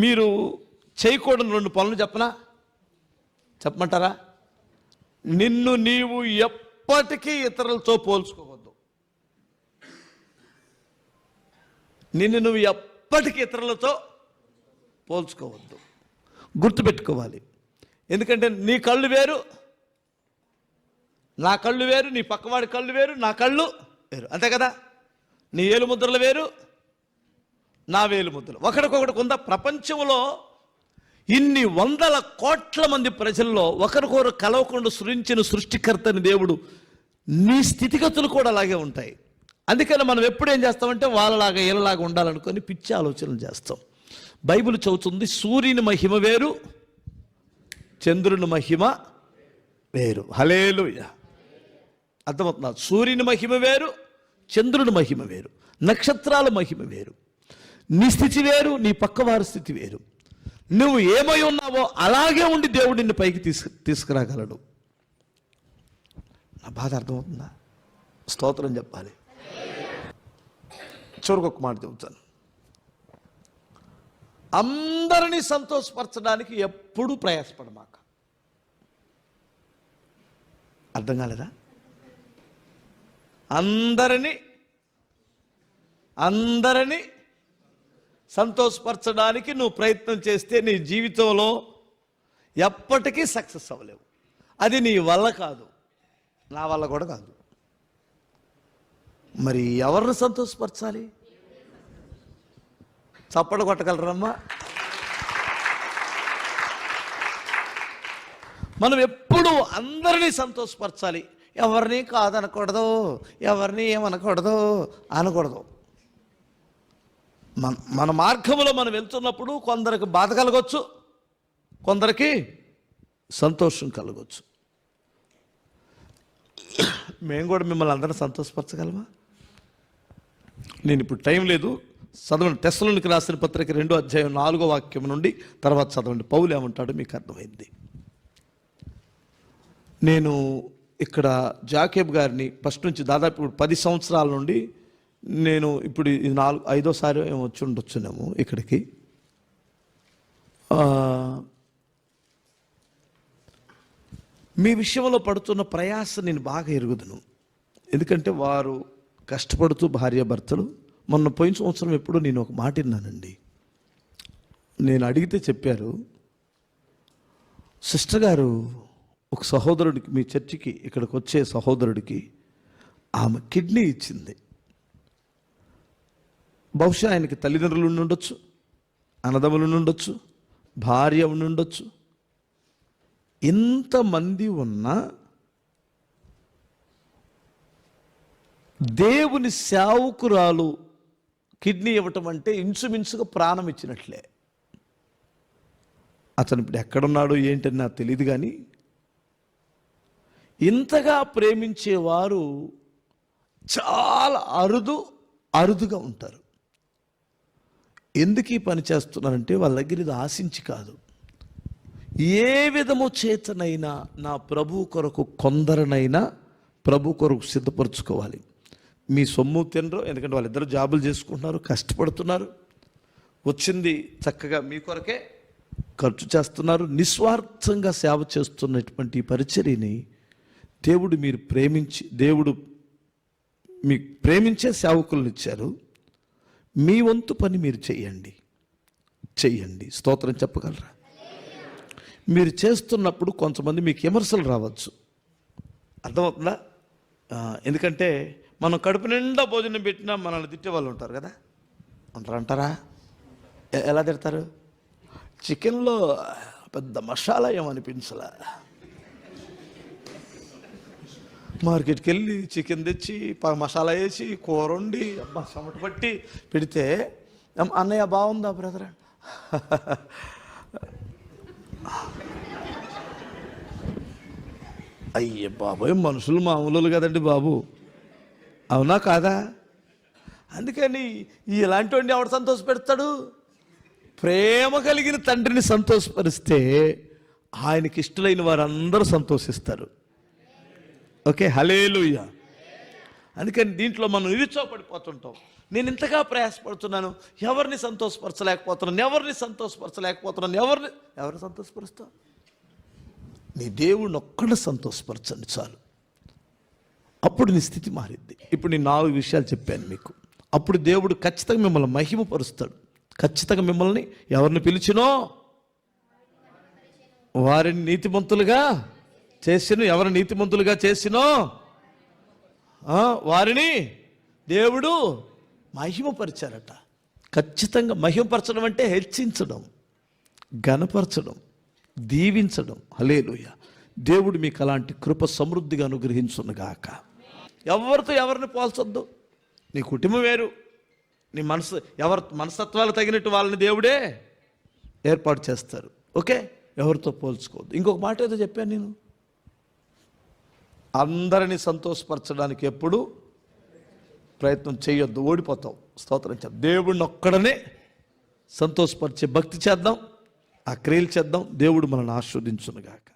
మీరు చేయకూడని రెండు పనులు చెప్పనా? చెప్పమంటారా? నిన్ను నీవు ఎప్పటికీ ఇతరులతో పోల్చుకోవద్దు. నిన్ను నువ్వు ఎప్పటికీ ఇతరులతో పోల్చుకోవద్దు. గుర్తుపెట్టుకోవాలి. ఎందుకంటే నీ కళ్ళు వేరు నా కళ్ళు వేరు నీ పక్కవాడి కళ్ళు వేరు నా కళ్ళు వేరు. అంతే కదా? నీ ఏలు ముద్రలు వేరు నా వేలు ముద్రలు ఒకరికొకటి కొంత ప్రపంచంలో ఇన్ని వందల కోట్ల మంది ప్రజల్లో ఒకరికొకరు కలవకుండా సృష్టించిన సృష్టికర్తని దేవుడు నీ స్థితిగతులు కూడా అలాగే ఉంటాయి. అందుకని మనం ఎప్పుడు ఏం చేస్తామంటే వాళ్ళలాగా వీళ్ళలాగా ఉండాలనుకొని పిచ్చి ఆలోచనలు చేస్తాం. బైబిల్ చదువుతుంది సూర్యుని మహిమ వేరు చంద్రుని మహిమ వేరు. హలేలుయ అర్థమవుతున్నా సూర్యుని మహిమ వేరు చంద్రుని మహిమ వేరు. నక్షత్రాల మహిమ వేరు. నీ స్థితి వేరు నీ పక్కవారి స్థితి వేరు. నువ్వు ఏమై ఉన్నావో అలాగే ఉండి దేవుడు నిన్ను పైకి తీసుకు తీసుకురాగలడు. నా బాధ అర్థమవుతుందా? స్తోత్రం చెప్పాలి. చివరికి ఒక మాట చెబుతాను. అందరినీ సంతోషపరచడానికి ఎప్పుడూ ప్రయాసపడమాక. అర్థం కాలేదా? అందరినీ అందరినీ సంతోషపరచడానికి నువ్వు ప్రయత్నం చేస్తే నీ జీవితంలో ఎప్పటికీ సక్సెస్ అవ్వలేవు. అది నీ వల్ల కాదు. నా వల్ల కూడా కాదు. మరి ఎవరిని సంతోషపరచాలి? చప్పడ కొట్టగలరమ్మా. మనం ఎప్పుడు అందరినీ సంతోషపరచాలి. ఎవరిని కాదనకూడదు ఎవరిని ఏమనకూడదు అనకూడదు. మన మన మార్గంలో మనం వెళ్తున్నప్పుడు కొందరికి బాధ కలగవచ్చు కొందరికి సంతోషం కలగవచ్చు మేము కూడా మిమ్మల్ని అందరం సంతోషపరచగలమా? నేను ఇప్పుడు టైం లేదు. చదవండి. టెస్టులోనికి రాసిన పత్రిక రెండో అధ్యాయం నాలుగో వాక్యం నుండి తర్వాత చదవండి. పౌలు ఏమంటాడో మీకు అర్థమైంది. నేను ఇక్కడ జాకేబ్ గారిని ఫస్ట్ నుంచి దాదాపు ఇప్పుడు పది సంవత్సరాల నుండి నేను ఇప్పుడు ఇది నాలుగు ఐదోసారి ఏమో వచ్చి ఉండొచ్చునేమో ఇక్కడికి. మీ విషయంలో పడుతున్న ప్రయాస నేను బాగా ఎరుగుదును. ఎందుకంటే వారు కష్టపడుతూ భార్యాభర్తలు మొన్న పోయిన సంవత్సరం ఎప్పుడూ నేను ఒక మాట విన్నానండి. నేను అడిగితే చెప్పారు సిస్టర్ గారు ఒక సహోదరుడికి మీ చర్చికి ఇక్కడికి వచ్చే సహోదరుడికి ఆమె కిడ్నీ ఇచ్చింది. బహుశా ఆయనకి తల్లిదండ్రులు ఉండొచ్చు అన్నదమ్ములు ఉండొచ్చు భార్య ఉండొచ్చు. ఎంతమంది ఉన్నా దేవుని సేవకురాలు కిడ్నీ ఇవ్వటం అంటే ఇంచుమించుగా ప్రాణం ఇచ్చినట్లే. అతను ఇప్పుడు ఎక్కడున్నాడో ఏంటని నాకు తెలియదు కానీ ఇంతగా ప్రేమించేవారు చాలా అరుదు అరుదుగా ఉంటారు. ఎందుకు ఈ పని చేస్తున్నారంటే వాళ్ళ దగ్గర ఇది ఆశించి కాదు. ఏ విధము చేతనైనా నా ప్రభు కొరకు కొందరనైనా ప్రభు కొరకు సిద్ధపరచుకోవాలి. మీ సొమ్ము తినరు ఎందుకంటే వాళ్ళిద్దరు జాబులు చేసుకుంటున్నారు కష్టపడుతున్నారు. వచ్చింది చక్కగా మీ కొరకే ఖర్చు చేస్తున్నారు. నిస్వార్థంగా సేవ చేస్తున్నటువంటి పరిచర్యని దేవుడు మీరు ప్రేమించి దేవుడు మీకు ప్రేమించే సేవకులను ఇచ్చారు. మీ వంతు పని మీరు చేయండి. చెయ్యండి స్తోత్రం చెప్పగలరా? మీరు చేస్తున్నప్పుడు కొంతమంది మీకు విమర్శలు రావచ్చు. అర్థమవుతుందా? ఎందుకంటే మనం కడుపు నిండా భోజనం పెట్టినా మనల్ని తిట్టే వాళ్ళు ఉంటారు కదా. ఉంటారు అంటారా? ఎలా తిడతారు? చికెన్లో పెద్ద మసాలా ఏమనిపించలే? మార్కెట్కి వెళ్ళి చికెన్ తెచ్చి ప- మసాలా వేసి కూర వండి అబ్బా చెమట పట్టి పెడితే అన్నయ్య బాగుందా బ్రదర్? అయ్యే బాబోయ్ మనుషులు మామూలు కదండి బాబు. అవునా కాదా? అందుకని ఇలాంటి వాడిని ఎవడు సంతోష పెడతాడు ప్రేమ కలిగిన తండ్రిని సంతోషపరిస్తే ఆయనకి ఇష్టలైన వారందరూ సంతోషిస్తారు. ఓకే హలేలుయ్య అందుకని దీంట్లో మనం నిరుచోపడిపోతుంటాం నేను ఇంతగా ప్రయాసపడుతున్నాను ఎవరిని సంతోషపరచలేకపోతున్నాను ఎవరిని సంతోషపరచలేకపోతున్నాను ఎవరిని ఎవరిని సంతోషపరుస్తావు? నీ దేవుడిని ఒక్కడ సంతోషపరచండి చాలు. అప్పుడు నీ స్థితి మారిద్ది ఇప్పుడు నేను నాలుగు విషయాలు చెప్పాను మీకు. అప్పుడు దేవుడు ఖచ్చితంగా మిమ్మల్ని మహిమపరుస్తాడు. ఖచ్చితంగా మిమ్మల్ని ఎవరిని పిలిచినో వారిని నీతిమంతులుగా చేసిను ఎవరు నీతిమంతులుగా చేసినో? వారిని దేవుడు మహిమపరిచారట. ఖచ్చితంగా మహిమపరచడం అంటే హెచ్చించడం ఘనపరచడం దీవించడం. హలేలుయ దేవుడు మీకు అలాంటి కృప సమృద్ధిగా అనుగ్రహించునుగాక. ఎవరితో ఎవరిని పోల్చొద్దు? నీ కుటుంబం వేరు. నీ మనసు ఎవరి మనస్తత్వాలు తగినట్టు వాళ్ళని దేవుడే ఏర్పాటు చేస్తారు. ఓకే? ఎవరితో పోల్చుకోవద్దు. ఇంకొక మాట ఏదో చెప్పాను నేను. అందరినీ సంతోషపరచడానికి ఎప్పుడు ప్రయత్నం చేయొద్దు ఓడిపోతావు. స్తోత్రం చేద్దాం దేవుడిని ఒక్కడనే సంతోషపరిచే భక్తి చేద్దాం ఆ క్రియలు చేద్దాం. దేవుడు మనల్ని ఆస్వాదించునుగాక